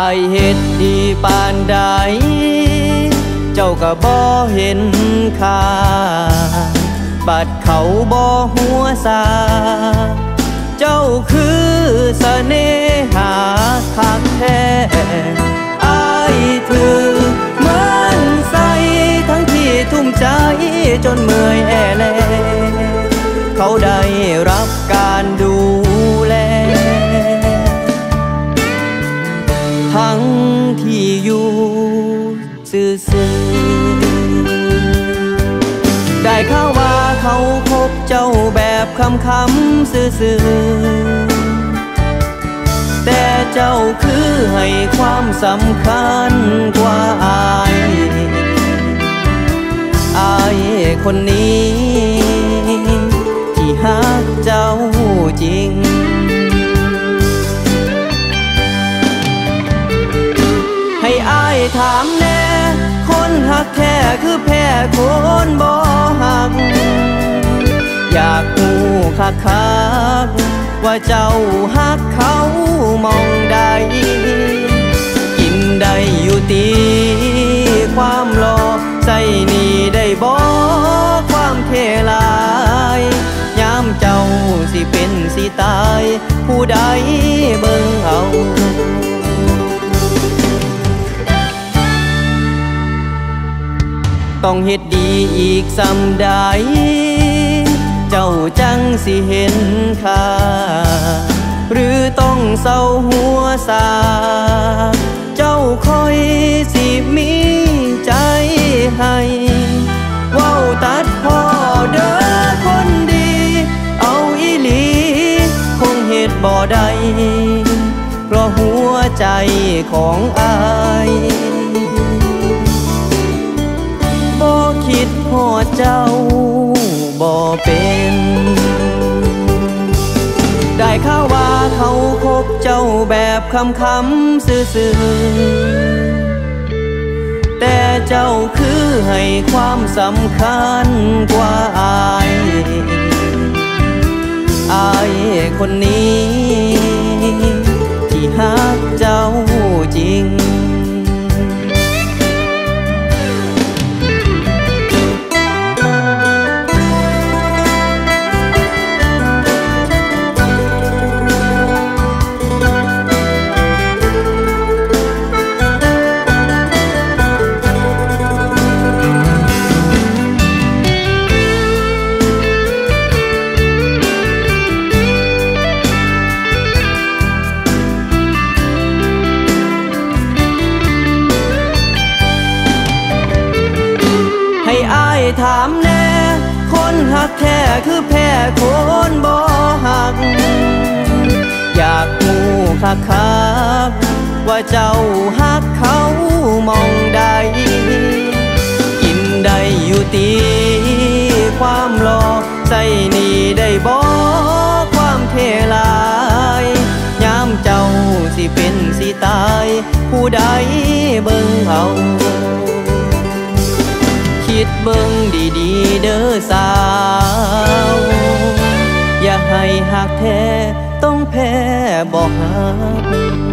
ายเฮ็ดดีปานใด เจ้าก็บ่เห็นค่าบัดเขาบ่หัวซาเจ้าคือเสน่หาคักแท้อายถือมันใสทั้งที่ทุ่มใจจนเมื่อยแอแลเขาได้รับการดู ซื่อๆได้ข่าวว่าเขาพบเจ้าแบบคำคำซื่อๆแต่เจ้าคือให้ความสำคัญกว่าอายอายคนนี้ คือแพ้คนบ่หัก อยากหูคักคักว่าเจ้าหักเขามองใด กินได้อยู่ตีความรอใจนี่ได้บ่ความเทลายยามเจ้าสิเป็นสิตาย ผู้ใดเบิ่งเอา ต้องเฮ็ดดีอีกสำใด เจ้าจังสิเห็นค่า หรือต้องเศร้าหัวซาเจ้าคอยสิมีใจให้เว้าตัดพ่อเด้อคนดี เอาอีหลี คงเหตุบ่ได้ เพราะหัวใจของอาย คิดพอดเจ้าบ่เป็น ได้ข่าวว่าเขาคบเจ้าแบบคำคำซื่อแต่เจ้าคือให้ความสำคัญ ถามแน่ คนหักแท้คือแพ้คนบ่หัก อยากหูคักคักว่าเจ้าหักเขามองใด กินได้อยู่ตีความรอใจนี่ได้บ่ความเทลายยามเจ้าสิเป็นสิตาย ผู้ใดเบิ่งเอาคิดเบิ่ง ดีๆเด้อสาว อย่าให้หักแท้ต้องแพ้บอกหัก